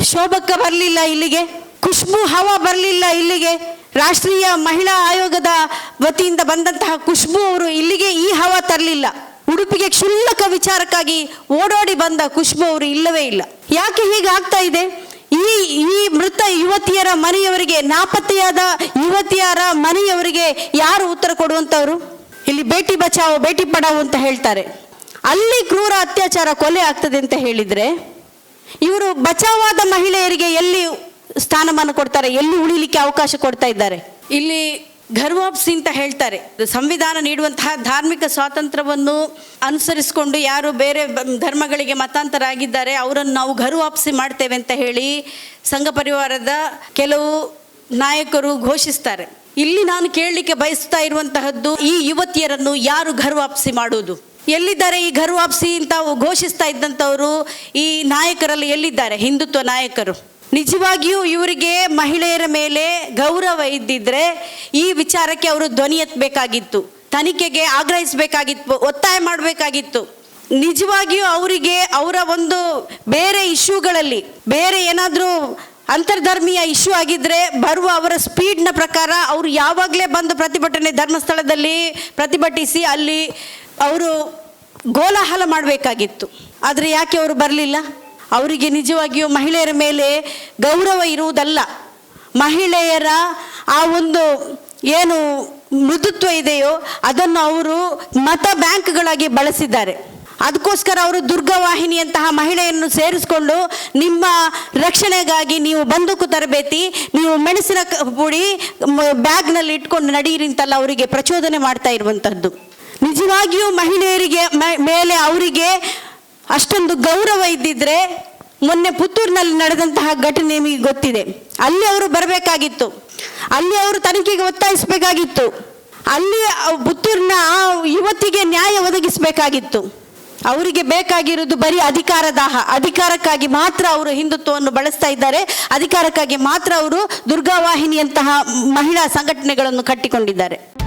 ಶೋಭಕ್ಕ ಬರಲಿಲ್ಲ ಇಲ್ಲಿಗೆ? ಖುಷ್ಬು ಹವಾ ಬರಲಿಲ್ಲ ಇಲ್ಲಿಗೆ? ರಾಷ್ಟ್ರೀಯ ಮಹಿಳಾ ಆಯೋಗದ ವತಿಯಿಂದ ಬಂದಂತಹ ಖುಷ್ಬು ಅವರು ಇಲ್ಲಿಗೆ ಈ ಹವಾ ತರಲಿಲ್ಲ. ಉಡುಪಿಗೆ ಕ್ಷುಲ್ಲಕ ವಿಚಾರಕ್ಕಾಗಿ ಓಡೋಡಿ ಬಂದ ಖುಷ್ಬು ಅವರು ಇಲ್ಲವೇ ಇಲ್ಲ. ಯಾಕೆ ಹೀಗೆ ಆಗ್ತಾ ಇದೆ? ಈ ಈ ಮೃತ ಯುವತಿಯರ ಮನೆಯವರಿಗೆ, ನಾಪತ್ತೆಯಾದ ಯುವತಿಯರ ಮನೆಯವರಿಗೆ ಯಾರು ಉತ್ತರ ಕೊಡುವಂಥವ್ರು? ಇಲ್ಲಿ ಬೇಟಿ ಬಚಾವೋ, ಬೇಟಿ ಪಡಾವೋ ಅಂತ ಹೇಳ್ತಾರೆ. ಅಲ್ಲಿ ಕ್ರೂರ ಅತ್ಯಾಚಾರ ಕೊಲೆ ಆಗ್ತದೆ ಅಂತ ಹೇಳಿದ್ರೆ ಇವರು ಬಚಾವಾದ ಮಹಿಳೆಯರಿಗೆ ಎಲ್ಲಿ ಸ್ಥಾನಮಾನ ಕೊಡ್ತಾರೆ, ಎಲ್ಲಿ ಉಳಿಲಿಕ್ಕೆ ಅವಕಾಶ ಕೊಡ್ತಾ ಇದ್ದಾರೆ? ಇಲ್ಲಿ ಗರ್ವಾಪ್ಸಿ ಅಂತ ಹೇಳ್ತಾರೆ, ಸಂವಿಧಾನ ನೀಡುವಂತಹ ಧಾರ್ಮಿಕ ಸ್ವಾತಂತ್ರ್ಯವನ್ನು ಅನುಸರಿಸಿಕೊಂಡು ಯಾರು ಬೇರೆ ಧರ್ಮಗಳಿಗೆ ಮತಾಂತರ ಆಗಿದ್ದಾರೆ ಅವರನ್ನು ನಾವು ಗರ್ವಾಪ್ಸಿ ಮಾಡ್ತೇವೆ ಅಂತ ಹೇಳಿ ಸಂಘ ಪರಿವಾರದ ಕೆಲವು ನಾಯಕರು ಘೋಷಿಸ್ತಾರೆ. ಇಲ್ಲಿ ನಾನು ಕೇಳಲಿಕ್ಕೆ ಬಯಸ್ತಾ ಇರುವಂತಹದ್ದು ಈ ಯುವತಿಯರನ್ನು ಯಾರು ಗರ್ವಾಪ್ಸಿ ಮಾಡುವುದು? ಎಲ್ಲಿದ್ದಾರೆ ಈ ಗರ್ವಾಪ್ಸಿ ಅಂತ ಘೋಷಿಸ್ತಾ ಇದ್ದಂಥವರು ಈ ನಾಯಕರಲ್ಲಿ ಎಲ್ಲಿದ್ದಾರೆ? ಹಿಂದುತ್ವ ನಾಯಕರು. ನಿಜವಾಗಿಯೂ ಇವರಿಗೆ ಮಹಿಳೆಯರ ಮೇಲೆ ಗೌರವ ಇದ್ದಿದ್ರೆ ಈ ವಿಚಾರಕ್ಕೆ ಅವರು ಧ್ವನಿ ಎತ್ತಬೇಕಾಗಿತ್ತು. ತನಿಖೆಗೆ ಆಗ್ರಹಿಸಬೇಕಾಗಿತ್ತು, ಒತ್ತಾಯ ಮಾಡಬೇಕಾಗಿತ್ತು. ನಿಜವಾಗಿಯೂ ಅವರಿಗೆ ಅವರ ಒಂದು ಬೇರೆ ಇಶ್ಯೂಗಳಲ್ಲಿ, ಬೇರೆ ಏನಾದರೂ ಅಂತರ್ಧರ್ಮೀಯ ಇಶ್ಯೂ ಆಗಿದ್ರೆ ಬರುವ ಅವರ ಸ್ಪೀಡ್ನ ಪ್ರಕಾರ ಅವರು ಯಾವಾಗಲೇ ಬಂದು ಪ್ರತಿಭಟನೆ ಧರ್ಮಸ್ಥಳದಲ್ಲಿ ಪ್ರತಿಭಟಿಸಿ ಅಲ್ಲಿ ಅವರು ಗೋಲಾಹಲ ಮಾಡಬೇಕಾಗಿತ್ತು. ಆದರೆ ಯಾಕೆ ಅವರು ಬರಲಿಲ್ಲ? ಅವರಿಗೆ ನಿಜವಾಗಿಯೂ ಮಹಿಳೆಯರ ಮೇಲೆ ಗೌರವ ಇರುವುದಲ್ಲ. ಮಹಿಳೆಯರ ಆ ಒಂದು ಏನು ಮೃದುತ್ವ ಇದೆಯೋ ಅದನ್ನು ಅವರು ಮತ ಬ್ಯಾಂಕ್ಗಳಾಗಿ ಬಳಸಿದ್ದಾರೆ. ಅದಕ್ಕೋಸ್ಕರ ಅವರು ದುರ್ಗವಾಹಿನಿಯಂತಹ ಮಹಿಳೆಯನ್ನು ಸೇರಿಸಿಕೊಂಡು ನಿಮ್ಮ ರಕ್ಷಣೆಗಾಗಿ ನೀವು ಬಂದೂಕು ತರಬೇತಿ, ನೀವು ಮೆಣಸಿನ ಪುಡಿ ಬ್ಯಾಗ್ನಲ್ಲಿ ಇಟ್ಕೊಂಡು ನಡೀರಿ ಅಂತೆಲ್ಲ ಅವರಿಗೆ ಪ್ರಚೋದನೆ ಮಾಡ್ತಾ ಇರುವಂಥದ್ದು ನಿಜವಾಗಿಯೂ ಮಹಿಳೆಯರಿಗೆ ಮೇಲೆ ಅವರಿಗೆ ಅಷ್ಟೊಂದು ಗೌರವ ಇದ್ದಿದ್ರೆ ಮೊನ್ನೆ ಪುತ್ತೂರಿನಲ್ಲಿ ನಡೆದಂತಹ ಘಟನೆ ನಿಮಗೆ ಗೊತ್ತಿದೆ. ಅಲ್ಲಿ ಅವರು ಬರಬೇಕಾಗಿತ್ತು. ಅಲ್ಲಿ ಅವರು ತನಿಖೆಗೆ ಒತ್ತಾಯಿಸಬೇಕಾಗಿತ್ತು. ಅಲ್ಲಿ ಪುತ್ತೂರಿನ ಯುವತಿಗೆ ನ್ಯಾಯ ಒದಗಿಸಬೇಕಾಗಿತ್ತು. ಅವರಿಗೆ ಬೇಕಾಗಿರುವುದು ಬರೀ ಅಧಿಕಾರ ದಾಹ. ಅಧಿಕಾರಕ್ಕಾಗಿ ಮಾತ್ರ ಅವರು ಹಿಂದುತ್ವವನ್ನು ಬಳಸ್ತಾ ಇದ್ದಾರೆ. ಅಧಿಕಾರಕ್ಕಾಗಿ ಮಾತ್ರ ಅವರು ದುರ್ಗಾವಾಹಿನಿಯಂತಹ ಮಹಿಳಾ ಸಂಘಟನೆಗಳನ್ನು ಕಟ್ಟಿಕೊಂಡಿದ್ದಾರೆ.